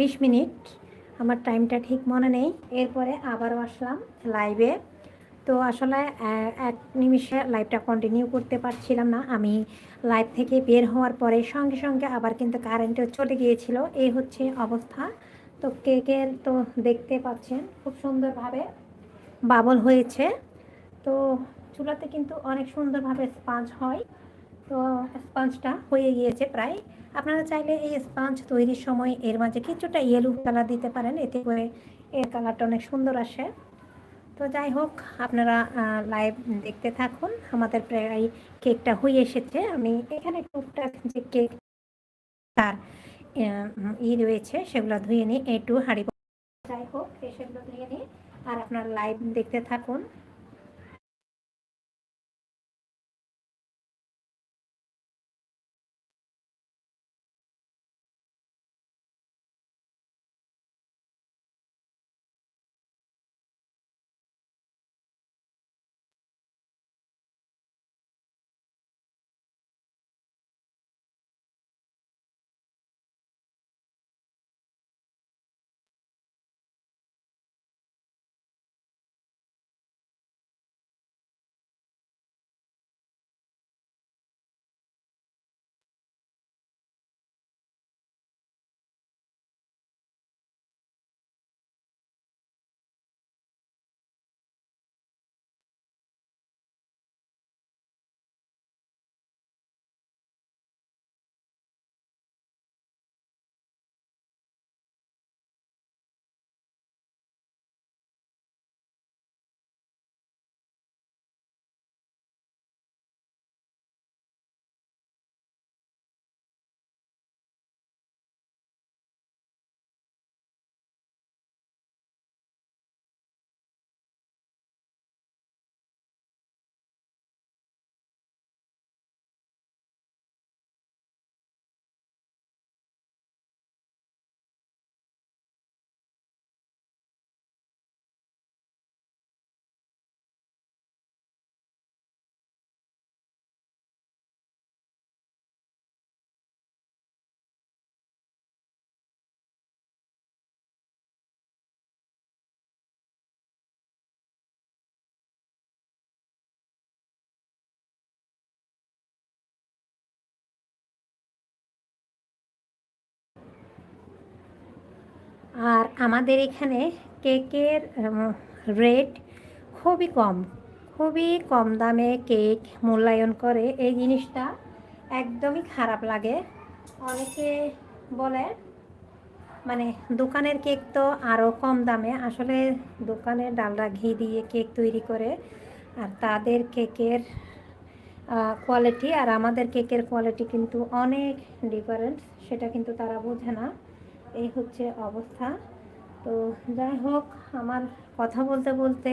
বিশ মিনিট। আমার টাইমটা ঠিক মনে নেই। এরপরে আবারও আসলাম লাইভে তো আসলে এক নিমিষে লাইভটা কন্টিনিউ করতে পারছিলাম না। আমি লাইভ থেকে বের হওয়ার পরে সঙ্গে সঙ্গে আবার কিন্তু কারেন্টও চলে গিয়েছিল। এই হচ্ছে অবস্থা। তো কেকের তো দেখতে পাচ্ছেন, খুব সুন্দরভাবে বাবল হয়েছে। তো চুলাতে কিন্তু অনেক সুন্দরভাবে স্পাঞ্জ হয়। তো স্পাঞ্জটা হয়ে গিয়েছে প্রায়। আপনারা চাইলে এই স্পাঞ্জ তৈরির সময় এর মাঝে কিছুটা ইয়েলো কালার দিতে পারেন, এতে করে এর কালারটা অনেক সুন্দর আসে। তো যাই হোক, আপনারা লাইভ দেখতে থাকুন। আমাদের প্রায় কেকটা হয়ে এসেছে। আমি এখানে টুকটাক যে কেক তার ই রয়েছে, সেগুলো ধুয়ে নিই একটু হাঁড়ি যাই হোক সেগুলো ধুয়ে নিই আর আপনার লাইভ দেখতে থাকুন। আর আমাদের এখানে কেকের রেট খুবই কম খুবই কম দামে কেক মূল্যায়ন করে। এই জিনিসটা একদমই খারাপ লাগে। অনেকে বলে মানে দোকানের কেক তো আরও কম দামে, আসলে দোকানের ডালডা ঘি দিয়ে কেক তৈরি করে আর তাদের কেকের কোয়ালিটি আর আমাদের কেকের কোয়ালিটি কিন্তু অনেক ডিফারেন্স সেটা কিন্তু তারা বোঝে না। এই হচ্ছে অবস্থা। তো যাই হোক, আমার কথা বলতে বলতে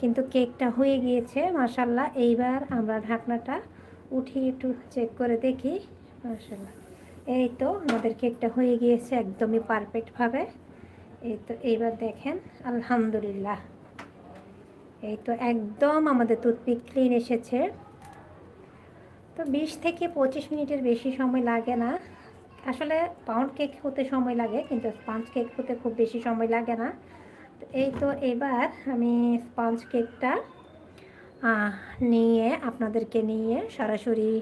কিন্তু কেকটা হয়ে গিয়েছে মাসাল্লাহ এইবার আমরা ঢাকনাটা উঠিয়ে একটু চেক করে দেখি মাসাল্লাহ এই তো আমাদের কেকটা হয়ে গিয়েছে একদমই পারফেক্টভাবে এই তো এইবার দেখেন, আলহামদুলিল্লাহ। এই তো একদম আমাদের টুথপিক ক্লিন এসেছে। তো বিশ থেকে পঁচিশ মিনিটের বেশি সময় লাগে না। আসলে পাউন্ড কেক হতে সময় লাগে, কিন্তু স্পঞ্জ কেক হতে খুব বেশি সময় লাগে না। এই তো এবার আমি স্পঞ্জ কেকটা নিয়ে আপনাদেরকে নিয়ে সরাসরি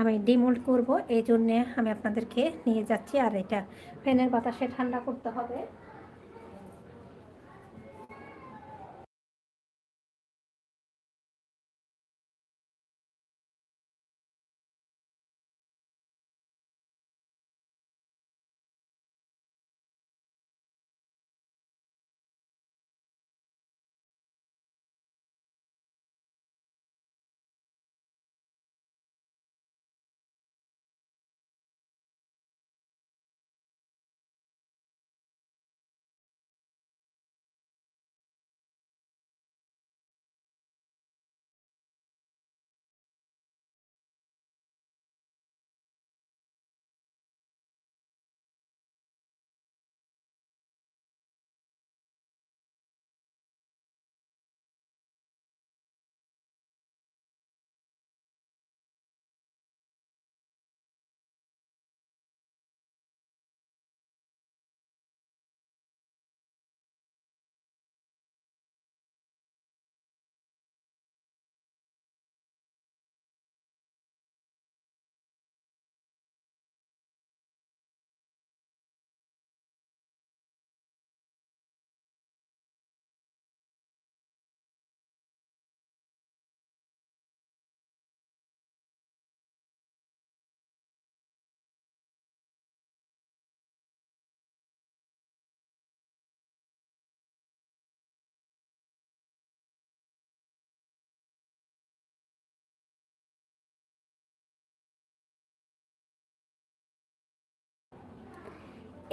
আমি ডিমোল্ড করব। এই জন্যে আমি আপনাদেরকে নিয়ে যাচ্ছি। আর এটা ফ্যানের বাতাসে ঠান্ডা করতে হবে।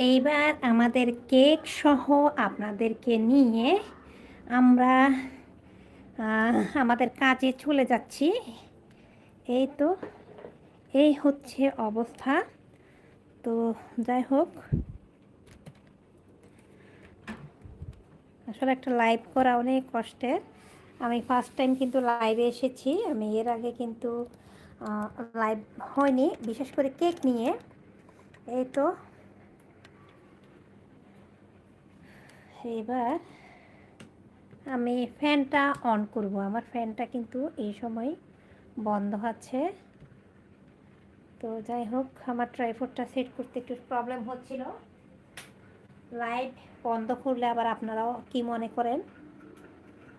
এইবার আমাদের কেক সহ আপনাদেরকে নিয়ে আমরা আমাদের কাজে চলে যাচ্ছি। এই তো, এই হচ্ছে অবস্থা। তো যাই হোক, আসলে একটা লাইভ করা অনেক কষ্টের। আমি ফার্স্ট টাইম কিন্তু লাইভে এসেছি। আমি এর আগে কিন্তু লাইভ হয়নি, বিশেষ করে কেক নিয়ে। এই তো এবার আমি ফ্যানটা অন করব। আমার ফ্যানটা কিন্তু এই সময় বন্ধ আছে। তো যাই হোক, আমার ট্রাইফোডটা সেট করতে একটু প্রবলেম হচ্ছিল। লাইট বন্ধ করলে আবার আপনারাও কি মনে করেন?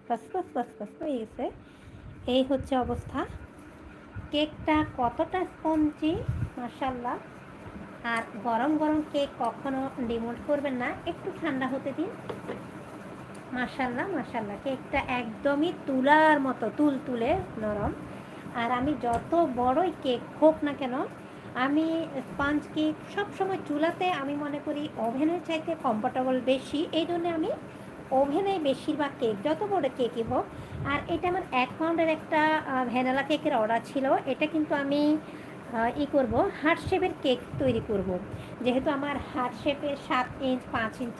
বাস বাস বাস বাস, হয়ে গেছে। এই হচ্ছে অবস্থা। কেকটা কতটা স্পঞ্জি? মাসাল্লাহ আর গরম গরম কেক কখনো ডিমোট করবেন না, একটু ঠান্ডা হতে দিন। মাসাল্লাহ মাসাল্লাহ কেকটা একদমই তুলার মতো, তুল তুলে নরম। আর আমি যত বড়ই কেক হোক না কেন, আমি স্পঞ্জ কেক সবসময় চুলাতে আমি মনে করি ওভেনের চাইতে কমফোর্টেবল বেশি। এই জন্য আমি ওভেনে বেশিরভাগ কেক যত বড় কেকই হোক, আর এটা আমার এক পাউন্ডের একটা ভ্যানিলা কেকের অর্ডার ছিল। এটা কিন্তু আমি ই করব হার্ট শেপের কেক তৈরি করব। যেহেতু আমার হার্ট শেপের সাত ইঞ্চ পাঁচ ইঞ্চ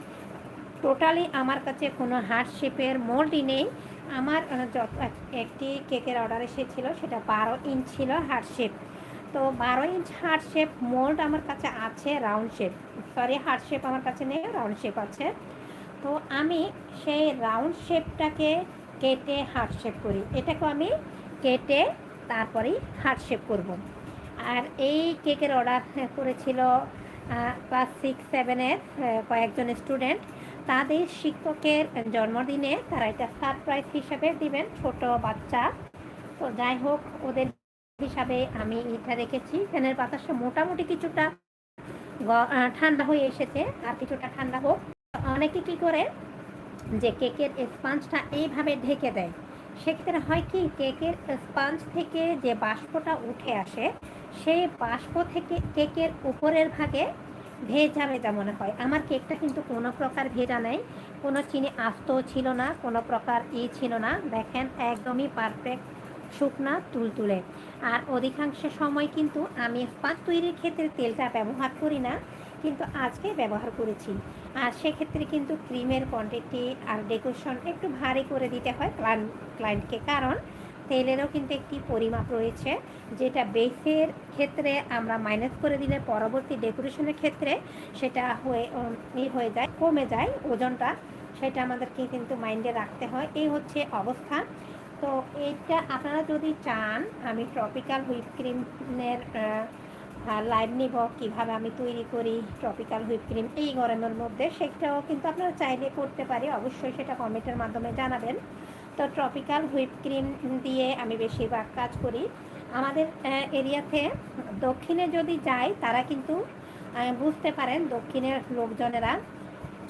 টোটালি আমার কাছে কোনো হার্ট শেপের মোল্ডই নেই। আমার যত একটি কেকের অর্ডার এসেছিল, সেটা বারো ইঞ্চ ছিল হার্ট শেপ তো বারো ইঞ্চ হার্ট শেপ মোল্ড আমার কাছে আছে round shape sorry heart shape আমার কাছে নেই রাউন্ড শেপ আছে। তো আমি সেই রাউন্ড শেপটাকে কেটে হার্ট শেপ করি। এটাকে আমি কেটে তারপরেই হার্ট শেপ করব। আর এই কেকের অর্ডার করেছিল ক্লাস সিক্স সেভেনের কয়েকজন স্টুডেন্ট তাদের শিক্ষকের জন্মদিনে তারা এটা সারপ্রাইজ হিসাবে দিবেন, ছোট বাচ্চা। তো যাই হোক, ওদের হিসাবে আমি এটা রেখেছি। ফ্যানের বাতাসে মোটামুটি কিছুটা ঠান্ডা হয়ে এসেছে, আর কিছুটা ঠান্ডা হোক। অনেকে কি করে, যে কেকের স্পাঞ্জটা এইভাবে ঢেকে দেয়। সেক্ষেত্রে হয় কি, কেকের স্পাঞ্জ থেকে যে বাষ্পটা উঠে আসে সেই বাষ্প থেকে কেকের উপরের ভাগে ভেজা ভেজা মনে হয়। আমার কেকটা কিন্তু কোনো প্রকার ভেজা নেই। কোনো চিনি আস্তও ছিল না, কোনো প্রকার ই ছিল না। দেখেন, একদমই পারফেক্ট শুকনা, তুলতুলে। আর অধিকাংশ সময় কিন্তু আমি স্পাঞ্জ তৈরির ক্ষেত্রে তেলটা ব্যবহার করি না, কিন্তু আজকে ব্যবহার করেছি। আর সেক্ষেত্রে কিন্তু ক্রিমের কোয়ান্টিটি আর ডেকোরেশন একটু ভারী করে দিতে হয় ক্লায়েন্ট ক্লায়েন্টকে কারণ তেলেরও কিন্তু একটি পরিমাপ রয়েছে, যেটা বেসের ক্ষেত্রে আমরা মাইনাস করে দিলে পরবর্তী ডেকোরেশনের ক্ষেত্রে সেটা হয়ে হয়ে যায়, কমে যায় ওজনটা, সেটা আমাদেরকে কিন্তু মাইন্ডে রাখতে হয়। এই হচ্ছে অবস্থা। তো এটা আপনারা যদি চান, আমি ট্রপিক্যাল হুইপ ক্রিমের লাইভ নিব, কীভাবে আমি তৈরি করি ট্রপিক্যাল হুইপ ক্রিম এই গরমের মধ্যে, সেটাও কিন্তু আপনারা চাইলে করতে পারি। অবশ্যই সেটা কমেন্টের মাধ্যমে জানাবেন। তো ট্রপিক্যাল হুইপ ক্রিম দিয়ে আমি বেশিরভাগ কাজ করি। আমাদের এরিয়াতে দক্ষিণে যদি যাই, তারা কিন্তু বুঝতে পারেন দক্ষিণের লোকজনেরা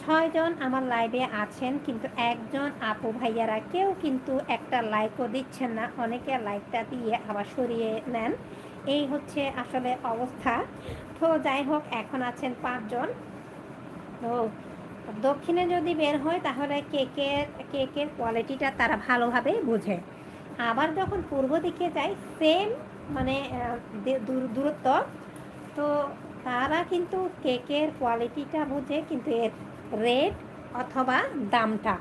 ছয়জন আমার লাইভে আছেন, কিন্তু একজন আপু ভাইয়ারা কেউ কিন্তু একটা লাইকও দিচ্ছেন না। অনেকে লাইকটা দিয়ে আবার সরিয়ে নেন। এই হচ্ছে আসলে অবস্থা। তো যাই হোক, এখন আছেন পাঁচজন। তো দক্ষিণে যদি বের হয়, তাহলে কেকের কেকের কোয়ালিটিটা তারা ভালোভাবে বোঝে। আবার যখন পূর্ব দিকে যায় সেম মানে দূর- দূরত্ব, তো তারা কিন্তু কেকের কোয়ালিটিটা বোঝে, কিন্তু এর রেট অথবা দামটা।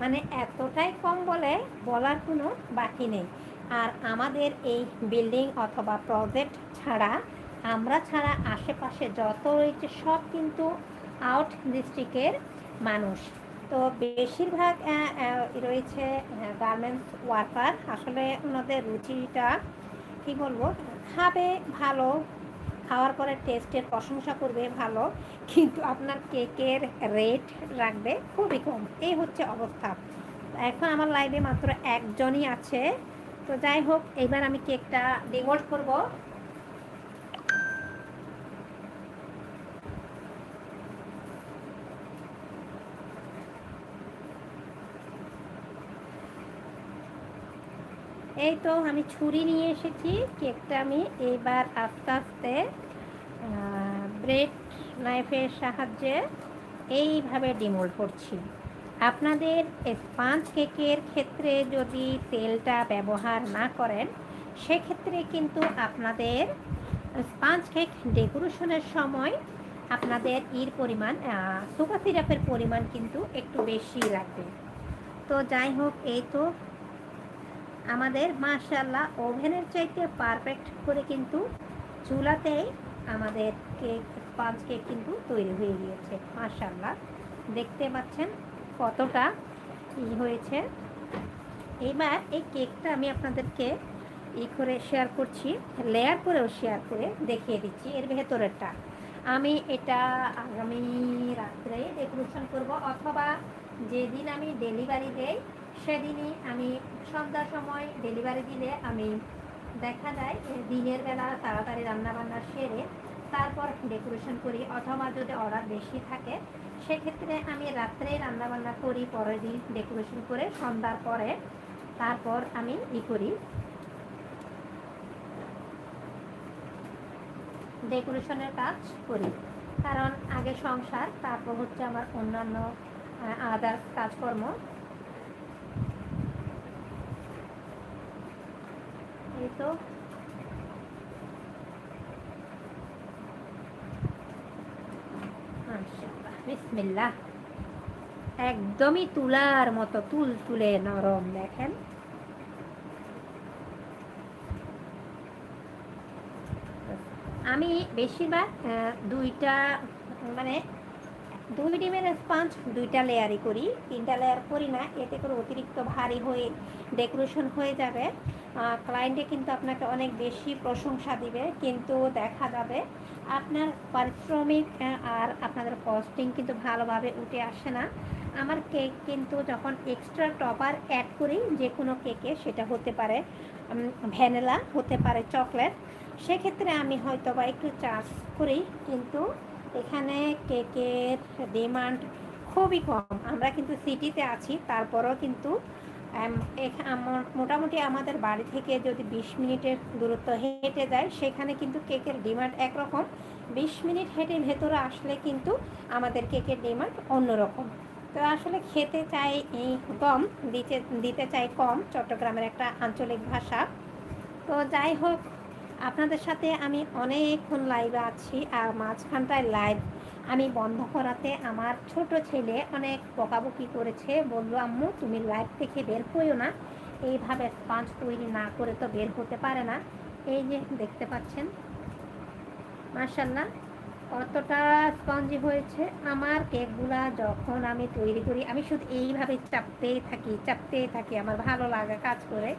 মানে এতটাই কম বলে বলার কোনো বাকি নেই। আর আমাদের এই বিল্ডিং অথবা প্রজেক্ট ছাড়া, আমরা ছাড়া আশেপাশে যত রয়েছে, সব কিন্তু আউট ডিস্ট্রিক্টের মানুষ। তো বেশিরভাগ রয়েছে গার্মেন্টস ওয়ার্কার আসলে ওনাদের রুচিটা, কি বলব, খাবে ভালো, খাওয়ার পরে টেস্টের প্রশংসা করবে ভালো, কিন্তু আপনার কেকের রেট রাখবে খুবই কম। এই হচ্ছে অবস্থা। এখন আমার লাইভে মাত্র একজনই আছে। তো যাই হোক, এইবার আমি কেকটা ডিমোল্ড করব। এই তো আমি ছুরি নিয়ে এসেছি, কেকটা আমি এইবার আস্তে আস্তে ব্রেড নাইফের সাহায্যে এইভাবে ডিমোল্ড করছি। আপনাদের স্পাঞ্জ কেকের ক্ষেত্রে যদি তেলটা ব্যবহার না করেন, সেক্ষেত্রে কিন্তু আপনাদের স্পাঞ্জ কেক ডেকোরেশনের সময় আপনাদের ইর পরিমাণ সুগার সিরাপের পরিমাণ কিন্তু একটু বেশি লাগবে। তো যাই হোক, এই তো আমাদের মাশাল্লাহ ওভেনের চাইতে পারফেক্ট করে কিন্তু চুলাতেই আমাদের কেক স্পাঞ্জ কেক কিন্তু তৈরি হয়ে গিয়েছে মাশাল্লাহ দেখতে পাচ্ছেন কতটা ই হয়েছে। এবার এই কেকটা আমি আপনাদেরকে ই করে শেয়ার করছি লেয়ার করেও শেয়ার করে দেখিয়ে দিচ্ছি এর ভেতরেরটা। আমি এটা আগামী রাত্রে ডেকোরেশন করব অথবা যেদিন আমি ডেলিভারি দেই সেদিনই আমি সন্ধ্যার সময় ডেলিভারি দিলে আমি দেখা যায় দিনের বেলা তাড়াতাড়ি রান্নাবান্না সেরে তারপর ডেকোরেশন করি, অথবা যদি অর্ডার বেশি থাকে, সেক্ষেত্রে আমি রাত্রে রান্নাবান্না করি, পরের দিন ডেকোরেশন করে সন্ধ্যার পরে তারপর আমি ই করি। ডেকোরেশনের কাজ করি। কারণ আগে সংসার, তারপর হচ্ছে আমার অন্যান্য আদার্স কাজকর্ম। এই তো একদমই তুলার মতো তুল তুলে নরম দেখেন আমি বেশিরভাগ দুইটা মানে দুই ডিমের স্পঞ্জ দুইটা লেয়ারই করি। তিনটা লেয়ার করি না, এতে করে অতিরিক্ত ভারী হয়ে ডেকোরেশন হয়ে যাবে। ক্লায়েন্টে কিন্তু আপনাকে অনেক বেশি প্রশংসা দিবে, কিন্তু দেখা যাবে আপনার পারিশ্রমিক আর আপনাদের কস্টিং কিন্তু ভালোভাবে উঠে আসে না। আমার কেক কিন্তু যখন এক্সট্রা টপার অ্যাড করি যে কোনো কেকে সেটা হতে পারে ভ্যানিলা হতে পারে চকলেট সেক্ষেত্রে আমি হয়তো বা একটু চার্জ করি, কিন্তু এখানে কেকের ডিমান্ড খুবই কম। আমরা কিন্তু সিটিতে আছি, তারপরেও কিন্তু মোটামুটি আমাদের বাড়ি থেকে যদি বিশ মিনিটের দূরত্ব হেঁটে যায়, সেখানে কিন্তু কেকের ডিমান্ড একরকম। বিশ মিনিট হেঁটে ভেতরে আসলে কিন্তু আমাদের কেকের ডিমান্ড অন্যরকম। তো আসলে খেতে চাই কম দিতে দিতে চাই কম, চট্টগ্রামের একটা আঞ্চলিক ভাষা। তো যাই হোক, আপনাদের সাথে আমি অনেকক্ষণ লাইভে আছি, আর মাঝখানটায় লাইভ আমি বন্ধ করাতে আমার ছোট ছেলে অনেক বকাবকি করেছে। বলল, আম্মু, তুমি লাইভ থেকে বের হইও না। এইভাবে স্পঞ্জ তৈরি না করে তো বের হতে পারে না। এই যে দেখতে পাচ্ছেন। মার্শাল্লাহ কতটা স্পঞ্জি হয়েছে। আমার কেকগুলা যখন আমি তৈরি করি, আমি শুধু এইভাবে চাপতেই থাকি চাপতেই থাকি। আমার ভালো লাগা কাজ করে।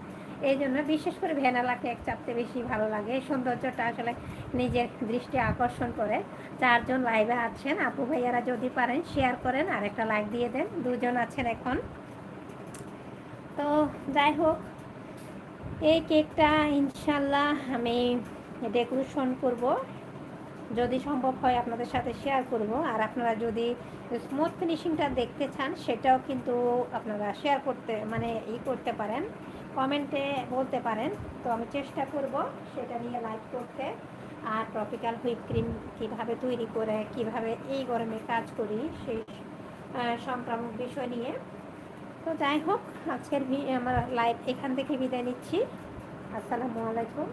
এই জন্য বিশেষ করে ভ্যানালা কেক চাপতে বেশি ভালো লাগে। সৌন্দর্যটা আসলে নিজের দৃষ্টি আকর্ষণ করে। চারজন লাইভে আছেন। আপু ভাইয়ারা যদি পারেন শেয়ার করেন আর একটা লাইক দিয়ে দেন। দুজন আছেন এখন। তো যাই হোক, এই কেকটা ইনশাল্লাহ আমি ডেকোরেশন করব। যদি সম্ভব হয় আপনাদের সাথে শেয়ার করব। আর আপনারা যদি স্মুথ ফিনিশিংটা দেখতে চান, সেটাও কিন্তু আপনারা শেয়ার করতে মানে ই করতে পারেন। কমেন্টে বলতে পারেন। তো আমি চেষ্টা করব সেটা নিয়ে লাইক করতে। আর ট্রপিক্যাল হুইপ ক্রিম কীভাবে তৈরি করে, কীভাবে এই গরমে কাজ করি, সেই সংক্রামক বিষয় নিয়ে। তো যাই হোক, আজকের আমার লাইভ এখান থেকে বিদায় নিচ্ছি। আসসালামু আলাইকুম।